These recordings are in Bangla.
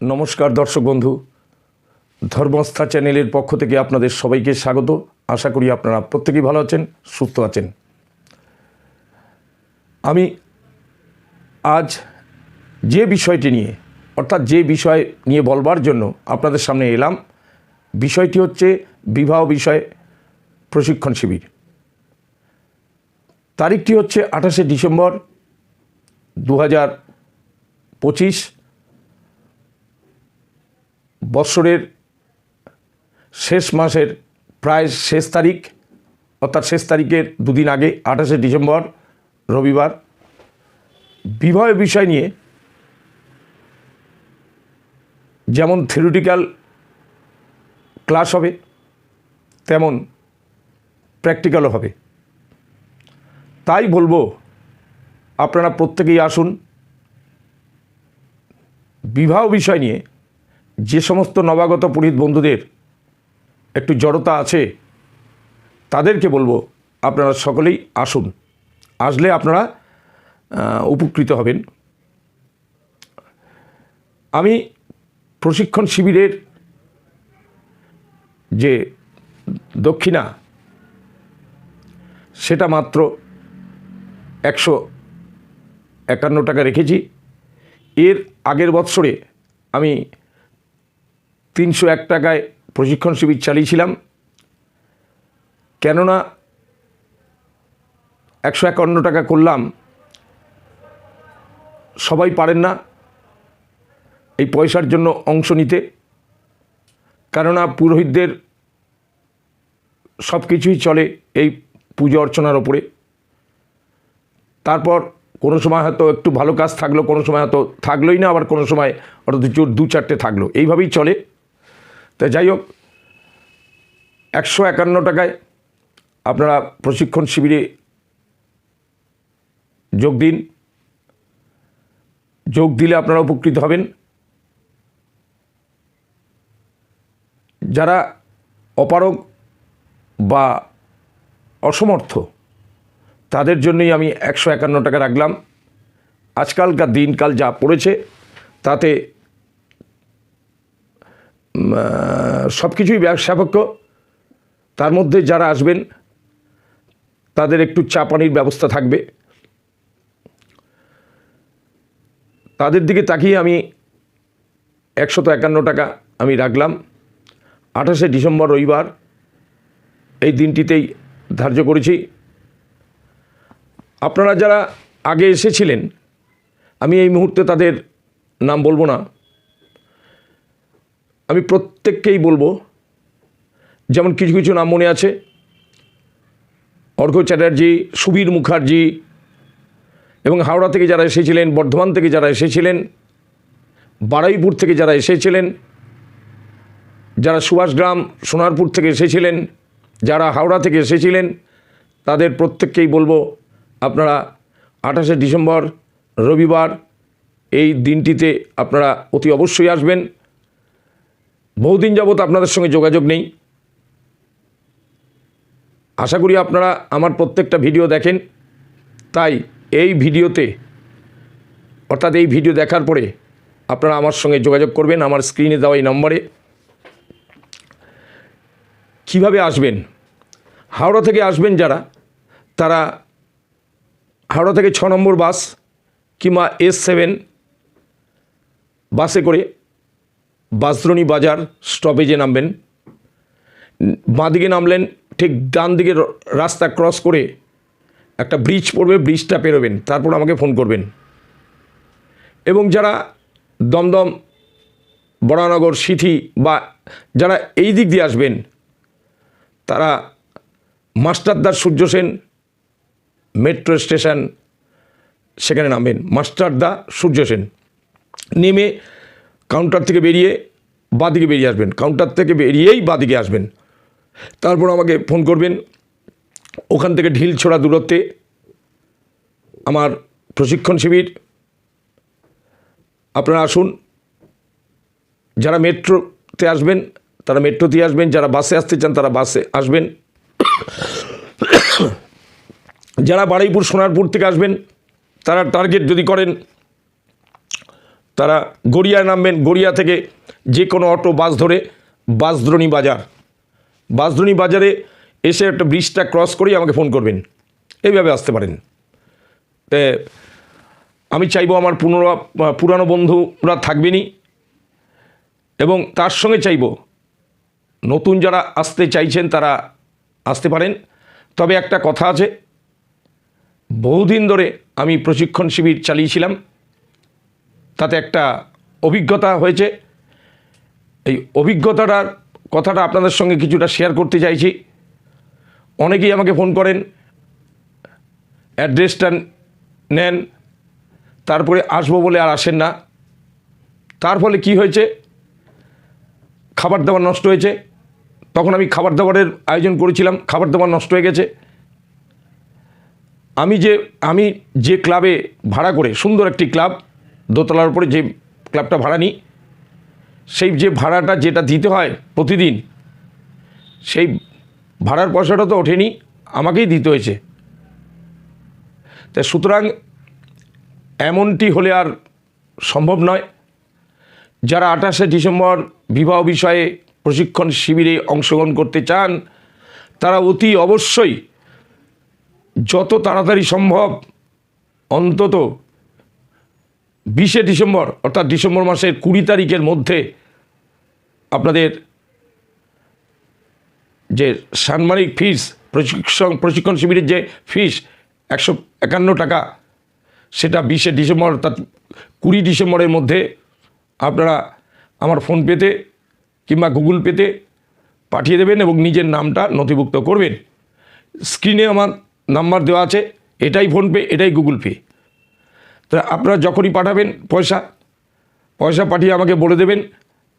নমস্কার দর্শক বন্ধু। ধর্মস্থা চ্যানেলের পক্ষ থেকে আপনাদের সবাইকে স্বাগত। আশা করি আপনারা প্রত্যেকেই ভালো আছেন, সুস্থ আছেন। আমি আজ যে বিষয়টি নিয়ে, অর্থাৎ যে বিষয় নিয়ে বলবার জন্য আপনাদের সামনে এলাম, বিষয়টি হচ্ছে বিবাহ বিষয়ে প্রশিক্ষণ শিবির। তারিখটি হচ্ছে আঠাশে ডিসেম্বর দু হাজার পঁচিশ। বৎসরের শেষ মাসের প্রায় শেষ তারিখ, অর্থাৎ শেষ তারিখের দুদিন আগে, আঠাশে ডিসেম্বর, রবিবার বিবাহ বিষয় নিয়ে যেমন থিওরিটিক্যাল ক্লাস হবে, তেমন প্র্যাকটিক্যালও হবে। তাই বলব, আপনারা প্রত্যেকেই আসুন, বিবাহ বিষয় নিয়ে যে সমস্ত নবাগত পুরোহিত বন্ধুদের একটু জড়তা আছে, তাদেরকে বলব আপনারা সকলেই আসুন। আসলে আপনারা উপকৃত হবেন। আমি প্রশিক্ষণ শিবিরের যে দক্ষিণা, সেটা মাত্র একশো একান্ন টাকা রেখেছি। এর আগের বৎসরে আমি তিনশো এক টাকায় প্রশিক্ষণ শিবির চালিয়েছিলাম। কেননা একশো একান্ন টাকা করলাম, সবাই পারেন না এই পয়সার জন্য অংশ নিতে। কেননা পুরোহিতদের সব কিছুই চলে এই পুজো অর্চনার ওপরে। তারপর কোনো সময় হয়তো একটু ভালো কাজ থাকল, কোনো সময় হয়তো থাকলোই না, আবার কোনো সময় দু দু চারটে থাকল। এইভাবেই চলে। তা যাই হোক, একশো একান্ন টাকায় আপনারা প্রশিক্ষণ শিবিরে যোগ দিন। যোগ দিলে আপনারা উপকৃত হবেন। যারা অপারগ বা অসমর্থ, তাদের জন্যই আমি একশো একান্ন টাকা রাখলাম। আজকালকার দিনকাল যা পড়েছে, তাতে সব কিছুই ব্যবসাপক্ষ তার মধ্যে যারা আসবেন, তাদের একটু চা পানির ব্যবস্থা থাকবে। তাদের দিকে তাকিয়ে আমি একশত একান্ন টাকা আমি রাখলাম। আঠাশে ডিসেম্বর রবিবার এই দিনটিতেই ধার্য করেছি। আপনারা যারা আগে এসেছিলেন, আমি এই মুহূর্তে তাদের নাম বলব না। আমি প্রত্যেককেই বলব, যেমন কিছু কিছু নাম মনে আছে অর্ঘ্য চ্যাটার্জি, সুবীর মুখার্জি, এবং হাওড়া থেকে যারা এসেছিলেন, বর্ধমান থেকে যারা এসেছিলেন, বারুইপুর থেকে যারা এসেছিলেন, যারা সুভাষগ্রাম, সোনারপুর থেকে এসেছিলেন, যারা হাওড়া থেকে এসেছিলেন, তাদের প্রত্যেককেই বলব, আপনারা আঠাশে ডিসেম্বর, রবিবার, এই দিনটিতে আপনারা অতি অবশ্যই আসবেন। বহুদিন যাবৎ আপনাদের সঙ্গে যোগাযোগ নেই। আশা করি আপনারা আমার প্রত্যেকটা ভিডিও দেখেন। তাই এই ভিডিওতে, অর্থাৎ এই ভিডিও দেখার পরে আপনারা আমার সঙ্গে যোগাযোগ করবেন। আমার স্ক্রিনে দেওয়া এই নম্বরে। কীভাবে আসবেন? হাওড়া থেকে আসবেন যারা, তারা হাওড়া থেকে ছ নম্বর বাস কিংবা এস সেভেন বাসে করে বাসদ্রণী বাজার স্টপেজে নামবেন। বাঁদিকে নামলেন, ঠিক ডান দিকে রাস্তা ক্রস করে একটা ব্রিজ পড়বে ব্রিজটা পেরোবেন, তারপর আমাকে ফোন করবেন। এবং যারা দমদম, বরানগর সিথি বা যারা এই দিক দিয়ে আসবেন, তারা মাস্টারদার সূর্য সেন মেট্রো স্টেশন সেখানে নামবেন। মাস্টারদা সূর্য সেন। নেমে কাউন্টার থেকে বেরিয়ে বাদিকে বেরিয়ে আসবেন। কাউন্টার থেকে বেরিয়েই বাদিকে আসবেন। তারপর আমাকে ফোন করবেন। ওখান থেকে ঢিল ছোড়া দূরত্বে আমার প্রশিক্ষণ শিবির। আপনারা আসুন। যারা মেট্রোতে আসবেন, তারা মেট্রোতে আসবেন। যারা বাসে আসতে চান, তারা বাসে আসবেন। যারা বারুইপুর, সোনারপুর থেকে আসবেন, তারা টার্গেট যদি করেন তারা গড়িয়ায় নামবেন, গড়িয়া থেকে যে কোনো অটো, বাস ধরে বাসদ্রণী বাজার। বাসদ্রণী বাজারে এসে একটা ব্রিজটা ক্রস করেই আমাকে ফোন করবেন। এইভাবে আসতে পারেন। আমি চাইব আমার পুনরা, পুরানো বন্ধুরা থাকবেনই এবং তার সঙ্গে চাইব নতুন যারা আসতে চাইছেন তারা আসতে পারেন। তবে একটা কথা আছে, বহুদিন ধরে আমি প্রশিক্ষণ শিবির চালিয়েছিলাম। তাতে একটা অভিজ্ঞতা হয়েছে। এই অভিজ্ঞতাটার কথাটা আপনাদের সঙ্গে কিছুটা শেয়ার করতে চাইছি। অনেকেই আমাকে ফোন করেন অ্যাড্রেসটা নেন, তারপরে আসব বলে আর আসেন না। তার ফলে কি হয়েছে? খাবার দাবার নষ্ট হয়েছে। তখন আমি খাবার দাবারের আয়োজন করেছিলাম খাবার দাবার নষ্ট হয়ে গেছে। আমি যে আমি যে ক্লাবে ভাড়া করে, সুন্দর একটি ক্লাব দোতলার উপরে যে ক্লাবটা ভাড়া নিই, সেই যে ভাড়াটা যেটা দিতে হয় প্রতিদিন, সেই ভাড়ার পয়সাটা তো ওঠেনি, আমাকেই দিতে হয়েছে। তা সুতরাং এমনটি হলে আর সম্ভব নয়। যারা আঠাশে ডিসেম্বর বিবাহ বিষয়ে প্রশিক্ষণ শিবিরে অংশগ্রহণ করতে চান, তারা অতি অবশ্যই যত তাড়াতাড়ি সম্ভব অন্তত বিশে ডিসেম্বর, অর্থাৎ ডিসেম্বর মাসের কুড়ি তারিখের মধ্যে আপনাদের যে সাম্মানিক ফিস প্রশিক্ষণ প্রশিক্ষণ শিবিরের যে ফিস একশো একান্ন টাকা, সেটা বিশে ডিসেম্বর, অর্থাৎ কুড়ি ডিসেম্বরের মধ্যে আপনারা আমার ফোনপেতে কিংবা গুগল পেতে পাঠিয়ে দেবেন এবং নিজের নামটা নথিভুক্ত করবেন। স্ক্রিনে আমার নাম্বার দেওয়া আছে, এটাই ফোনপে এটাই গুগল পে তা আপনারা যখনই পাঠাবেন পয়সা পয়সা পাঠিয়ে আমাকে বলে দেবেন,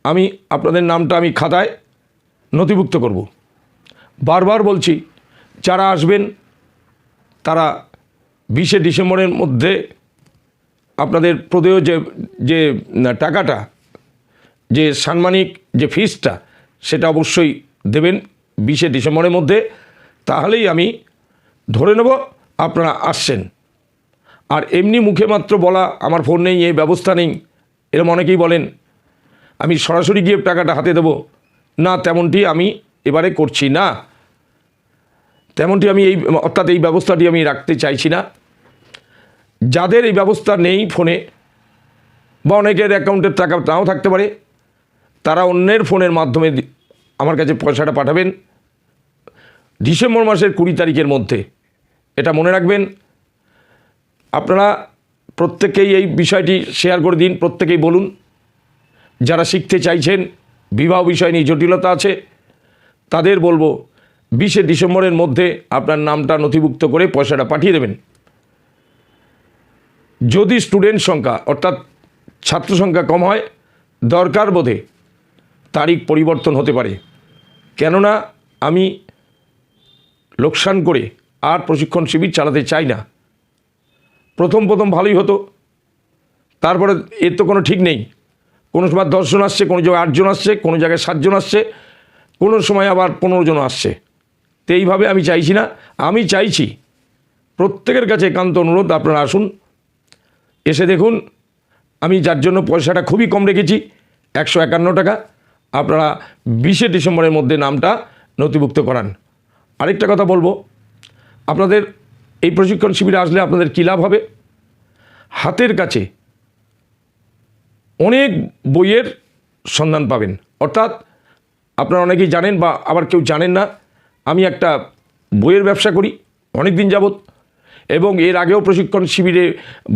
আমি আপনাদের নামটা আমি খাতায় নথিভুক্ত করব। বারবার বলছি, যারা আসবেন, তারা বিশে ডিসেম্বরের মধ্যে আপনাদের প্রদেয় যে যে টাকাটা, যে সাম্মানিক যে ফিসটা সেটা অবশ্যই দেবেন বিশে ডিসেম্বরের মধ্যে। তাহলেই আমি ধরে নেব, আপনারা আসছেন। আর এমনি মুখে মাত্র বলা আমার ফোন নেই, এই ব্যবস্থা নেই, এরম অনেকেই বলেন। আমি সরাসরি গিয়ে টাকাটা হাতে দেব। না, তেমনটি আমি এবারে করছি না। তেমনটি আমি এই, অর্থাৎ এই ব্যবস্থাটি আমি রাখতে চাইছি না। যাদের এই ব্যবস্থা নেই ফোনে, বা অনেকের অ্যাকাউন্টের টাকা নাও থাকতে পারে, তারা অন্যের ফোনের মাধ্যমে আমার কাছে পয়সাটা পাঠাবেন। ডিসেম্বর মাসের কুড়ি তারিখের মধ্যে। এটা মনে রাখবেন আপনারা প্রত্যেকেই এই বিষয়টি শেয়ার করে দিন, প্রত্যেকেই বলুন। যারা শিখতে চাইছেন, বিবাহ বিষয় নিয়ে জটিলতা আছে, তাদের বলব, বিশে ডিসেম্বরের মধ্যে আপনার নামটা নথিভুক্ত করে পয়সাটা পাঠিয়ে দেবেন। যদি স্টুডেন্ট সংখ্যা, অর্থাৎ ছাত্র সংখ্যা কম হয়, দরকার বোধে তারিখ পরিবর্তন হতে পারে। কেননা আমি লোকসান করে আর প্রশিক্ষণ শিবির চালাতে চাই না। প্রথম প্রথম ভালোই হতো। তারপরে এর তো কোনো ঠিক নেই। কোনো সময় দশজন আসছে, কোনো জায়গায় আটজন আসছে, কোনো জায়গায় সাতজন আসছে, কোনো সময় আবার পনেরো জন আসছে। তো এইভাবে আমি চাইছি না। আমি চাইছি, প্রত্যেকের কাছে একান্ত অনুরোধ, আপনারা আসুন, এসে দেখুন। আমি যার জন্য পয়সাটা খুবই কম রেখেছি, একশো একান্ন টাকা। আপনারা বিশে ডিসেম্বরের মধ্যে নামটা নথিভুক্ত করান। আরেকটা কথা বলব, আপনাদের এই প্রশিক্ষণ শিবিরে আসলে আপনাদের কী লাভ হবে? হাতের কাছে অনেক বইয়ের সন্ধান পাবেন। অর্থাৎ আপনারা অনেকেই জানেন বা আবার কেউ জানেন না, আমি একটা বইয়ের ব্যবসা করি অনেক দিন যাবৎ এবং এর আগেও প্রশিক্ষণ শিবিরে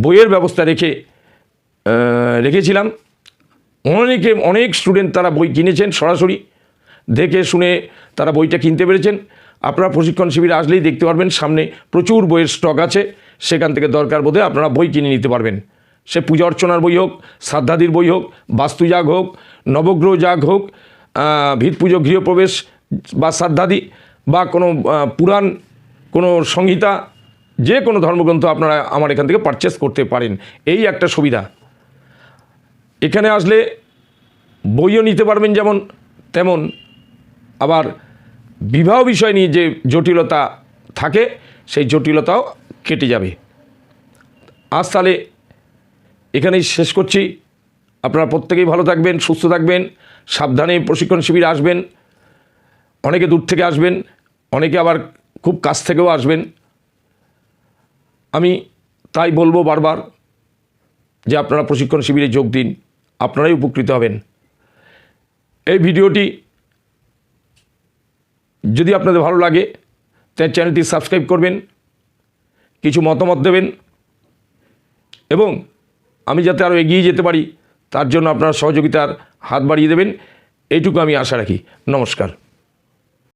বইয়ের ব্যবস্থা রেখে রেখেছিলাম। অনেকে, অনেক স্টুডেন্ট তারা বই কিনেছেন সরাসরি, দেখে শুনে তারা বইটা কিনতে পেরেছেন। আপনারা প্রশিক্ষণ শিবিরে আসলেই দেখতে পারবেন, সামনে প্রচুর বইয়ের স্টক আছে, সেখান থেকে দরকার বোধে আপনারা বই কিনে নিতে পারবেন। সে পূজা অর্চনার বই হোক, শ্রাদ্ধাদির বই হোক বাস্তুজাগ হোক নবগ্রহ জাগ হোক ভিত পুজো গৃহপ্রবেশ বা শ্রাদ্ধাদি বা কোনো পুরাণ, কোনো সংহিতা, যে কোনো ধর্মগ্রন্থ আপনারা আমার এখান থেকে পারচেস করতে পারেন। এই একটা সুবিধা। এখানে আসলে বইও নিতে পারবেন যেমন, তেমন। আবার বিবাহ বিষয় নিয়ে যে জটিলতা থাকে, সেই জটিলতাও কেটে যাবে। আজ তাহলে এখানেই শেষ করছি। আপনারা প্রত্যেকেই ভালো থাকবেন, সুস্থ থাকবেন, সাবধানে প্রশিক্ষণ শিবিরে আসবেন, অনেকে দূর থেকে আসবেন, অনেকে আবার খুব কাছ থেকেও আসবেন। আমি তাই বলব বারবার যে আপনারা প্রশিক্ষণ শিবিরে যোগ দিন, আপনারাই উপকৃত হবেন। এই ভিডিওটি যদি আপনাদের ভালো লাগে তাই চ্যানেলটি সাবস্ক্রাইব করবেন, কিছু মতামত দেবেন, এবং আমি যাতে আরও এগিয়ে যেতে পারি, তার জন্য আপনার সহযোগিতার হাত বাড়িয়ে দেবেন, এইটুকু আমি আশা রাখি। নমস্কার।